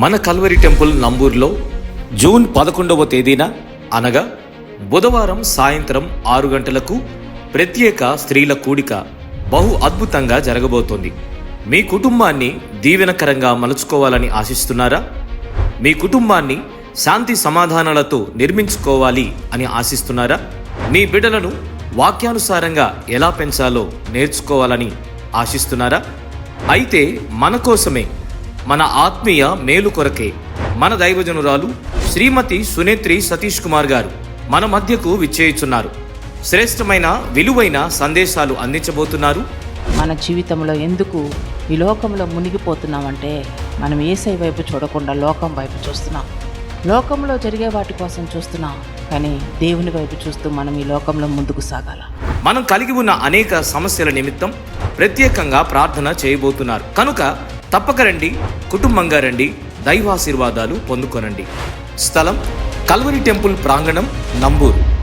మన Calvary temple నంబూర్లో June పదకొండవ తేదీన అనగా బుధవారం సాయంత్రం ఆరు గంటలకు ప్రత్యేక స్త్రీల కూడిక బహు అద్భుతంగా జరగబోతోంది. మీ కుటుంబాన్ని దీవెనకరంగా మలుచుకోవాలని ఆశిస్తున్నారా? మీ కుటుంబాన్ని శాంతి సమాధానాలతో నిర్మించుకోవాలి అని ఆశిస్తున్నారా? మీ బిడ్డలను వాక్యానుసారంగా ఎలా పెంచాలో నేర్చుకోవాలని ఆశిస్తున్నారా? అయితే మన కోసమే మన ఆత్మీయ మేలు కొరకే. మన దైవజనురాలు శ్రీమతి సునేత్రి సతీష్ కుమార్ గారు మన మధ్యకు విచ్చేయుచున్నారు. శ్రేష్టమైన విలువైన సందేశాలు అందించబోతున్నారు. మన జీవితంలో ఎందుకు ఈ లోకంలో మునిగిపోతున్నామంటే మనం ఏసై వైపు చూడకుండా లోకం వైపు చూస్తున్నాం. లోకంలో జరిగే వాటి కోసం చూస్తున్నాం కానీ దేవుని వైపు చూస్తూ మనం ఈ లోకంలో ముందుకు సాగాల. మనం కలిగి ఉన్న అనేక సమస్యల నిమిత్తం ప్రత్యేకంగా ప్రార్థన చేయబోతున్నారు. కనుక తప్పక రండి కుటుంబంగా రండి దైవాశీర్వాదాలు పొందుకొనండి. స్థలం కల్వరి టెంపుల్ ప్రాంగణం నంబూరు.